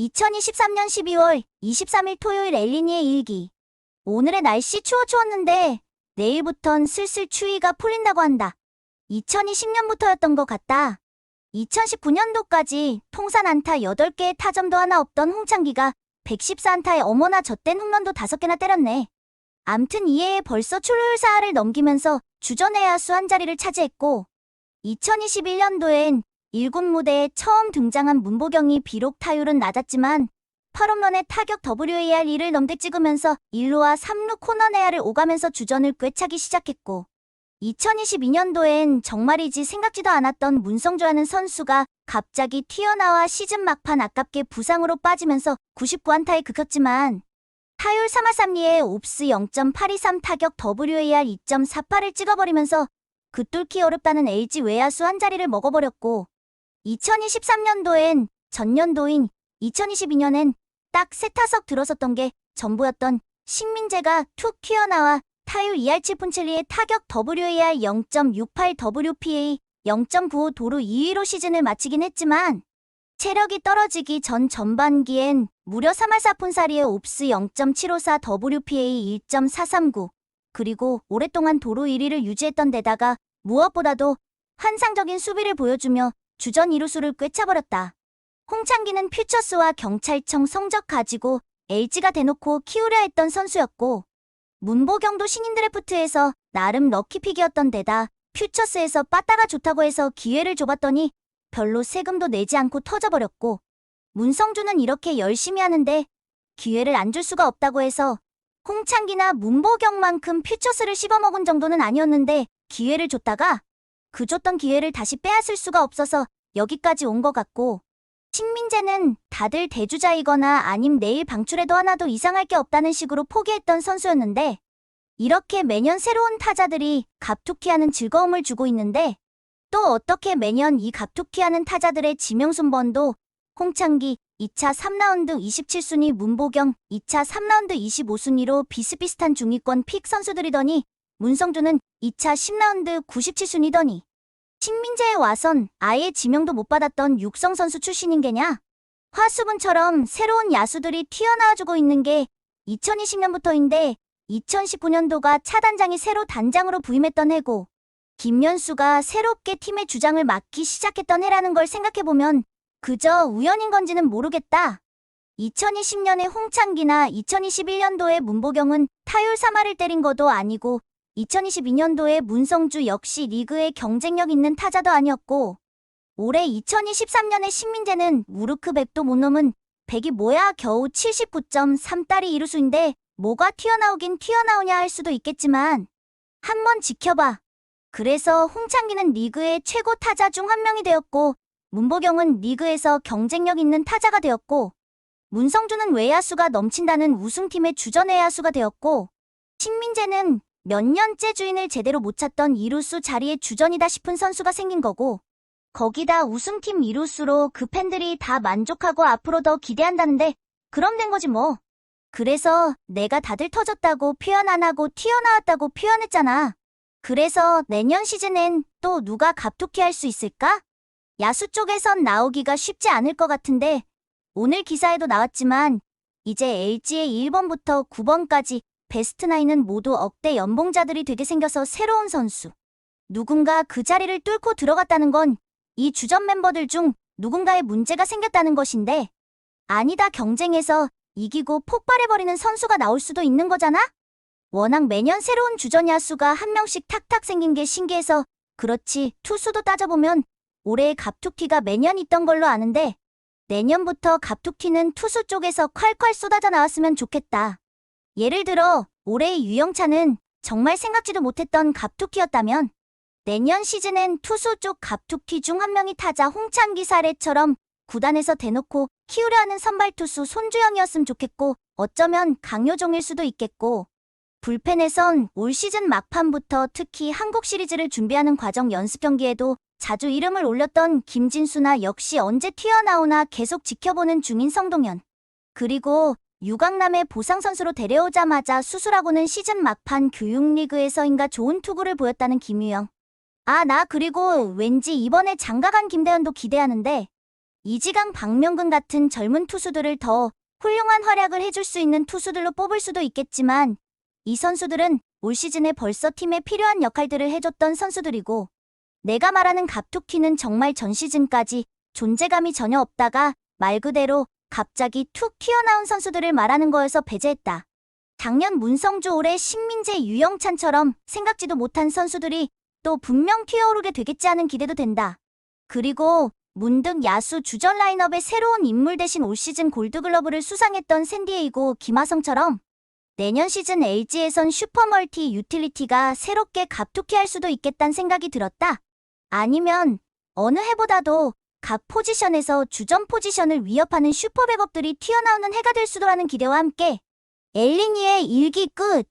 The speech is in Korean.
2023년 12월 23일 토요일 엘리니의 일기. 오늘의 날씨 추워 추웠는데 내일부턴 슬슬 추위가 풀린다고 한다. 2020년부터였던 것 같다. 2019년도까지 통산 안타 8개의 타점도 하나 없던 홍창기가 114안타에 어머나 젖된 홈런도 5개나 때렸네. 암튼 이해에 벌써 출루율 4할을 넘기면서 주전외야수 한 자리를 차지했고 2021년도엔 1군 무대에 처음 등장한 문보경이 비록 타율은 낮았지만 8홈런의 타격 WAR 2를 넘게 찍으면서 1루와 3루 코너 내야를 오가면서 주전을 꿰차기 시작했고 2022년도엔 정말이지 생각지도 않았던 문성주라는 선수가 갑자기 튀어나와 시즌 막판 아깝게 부상으로 빠지면서 99안타에 극혔지만 타율 3할 3리에 옵스 0.823 타격 WAR 2.48을 찍어버리면서 그 뚫기 어렵다는 LG 외야수 한 자리를 먹어버렸고 2023년도엔 전년도인 2022년엔 딱 세 타석 들어섰던 게 전부였던 신민재가 툭 튀어나와 타율 2할 7푼7리의 타격 WAR 0.68 WPA 0.95 도루 2위로 시즌을 마치긴 했지만 체력이 떨어지기 전 전반기엔 무려 3할 4푼 4리의 옵스 0.754 WPA 1.439 그리고 오랫동안 도루 1위를 유지했던 데다가 무엇보다도 환상적인 수비를 보여주며 주전 이루수를 꿰차버렸다. 홍창기는 퓨처스와 경찰청 성적 가지고 LG가 대놓고 키우려 했던 선수였고 문보경도 신인 드래프트에서 나름 럭키픽이었던 데다 퓨처스에서 빠따가 좋다고 해서 기회를 줘봤더니 별로 세금도 내지 않고 터져버렸고 문성주는 이렇게 열심히 하는데 기회를 안 줄 수가 없다고 해서 홍창기나 문보경만큼 퓨처스를 씹어먹은 정도는 아니었는데 기회를 줬다가 그 줬던 기회를 다시 빼앗을 수가 없어서 여기까지 온 것 같고 신민재는 다들 대주자이거나 아님 내일 방출해도 하나도 이상할 게 없다는 식으로 포기했던 선수였는데 이렇게 매년 새로운 타자들이 갑툭튀하는 즐거움을 주고 있는데 또 어떻게 매년 이 갑툭튀하는 타자들의 지명순번도 홍창기 2차 3라운드 27순위 문보경 2차 3라운드 25순위로 비슷비슷한 중위권 픽 선수들이더니 문성주는 2차 10라운드 97순위더니 신민재에 와선 아예 지명도 못 받았던 육성 선수 출신인 게냐? 화수분처럼 새로운 야수들이 튀어나와주고 있는 게 2020년부터인데 2019년도가 차단장이 새로 단장으로 부임했던 해고 김연수가 새롭게 팀의 주장을 맡기 시작했던 해라는 걸 생각해보면 그저 우연인 건지는 모르겠다. 2020년에 홍창기나 2021년도에 문보경은 타율 3할을 때린 것도 아니고 2022년도에 문성주 역시 리그에 경쟁력 있는 타자도 아니었고 올해 2023년에 신민재는 우르크 100도 못 넘은 100이 뭐야 겨우 79.3딸이 이루수인데 뭐가 튀어나오긴 튀어나오냐 할 수도 있겠지만 한번 지켜봐. 그래서 홍창기는 리그의 최고 타자 중 한 명이 되었고 문보경은 리그에서 경쟁력 있는 타자가 되었고 문성주는 외야수가 넘친다는 우승팀의 주전 외야수가 되었고 신민재는 몇 년째 주인을 제대로 못 찾던 이루수 자리에 주전이다 싶은 선수가 생긴 거고 거기다 우승팀 이루수로 그 팬들이 다 만족하고 앞으로 더 기대한다는데 그럼 된 거지 뭐. 그래서 내가 다들 터졌다고 표현 안 하고 튀어나왔다고 표현했잖아. 그래서 내년 시즌엔 또 누가 갑툭튀 할 수 있을까? 야수 쪽에선 나오기가 쉽지 않을 것 같은데 오늘 기사에도 나왔지만 이제 LG의 1번부터 9번까지 베스트 나인은 모두 억대 연봉자들이 되게 생겨서 새로운 선수. 누군가 그 자리를 뚫고 들어갔다는 건 이 주전 멤버들 중 누군가의 문제가 생겼다는 것인데 아니다 경쟁에서 이기고 폭발해버리는 선수가 나올 수도 있는 거잖아? 워낙 매년 새로운 주전 야수가 한 명씩 탁탁 생긴 게 신기해서 그렇지 투수도 따져보면 올해 갑툭튀가 매년 있던 걸로 아는데 내년부터 갑툭튀는 투수 쪽에서 콸콸 쏟아져 나왔으면 좋겠다. 예를 들어 올해의 유영찬은 정말 생각지도 못했던 갑툭튀였다면 내년 시즌엔 투수 쪽 갑툭튀 중한 명이 타자 홍창기 사례처럼 구단에서 대놓고 키우려 하는 선발 투수 손주영이었으면 좋겠고 어쩌면 강효종일 수도 있겠고 불펜에선 올 시즌 막판부터 특히 한국 시리즈를 준비하는 과정 연습 경기에도 자주 이름을 올렸던 김진수나 역시 언제 튀어나오나 계속 지켜보는 중인 성동현. 그리고 유강남의 보상 선수로 데려오자마자 수술하고는 시즌 막판 교육리그에서인가 좋은 투구를 보였다는 김유영. 아, 나 그리고 왠지 이번에 장가간 김대현도 기대하는데 이지강 박명근 같은 젊은 투수들을 더 훌륭한 활약을 해줄 수 있는 투수들로 뽑을 수도 있겠지만 이 선수들은 올 시즌에 벌써 팀에 필요한 역할들을 해줬던 선수들이고 내가 말하는 갑툭튀는 정말 전 시즌까지 존재감이 전혀 없다가 말 그대로 갑자기 툭 튀어나온 선수들을 말하는 거여서 배제했다. 작년 문성주 올해 신민재 유영찬처럼 생각지도 못한 선수들이 또 분명 튀어오르게 되겠지 하는 기대도 된다. 그리고 문득 야수 주전 라인업의 새로운 인물 대신 올 시즌 골드글러브를 수상했던 샌디에이고 김하성처럼 내년 시즌 LG에선 슈퍼멀티 유틸리티가 새롭게 갑툭튀할 수도 있겠다는 생각이 들었다. 아니면 어느 해보다도 각 포지션에서 주전 포지션을 위협하는 슈퍼백업들이 튀어나오는 해가 될 수도라는 기대와 함께 엘리니의 일기 끝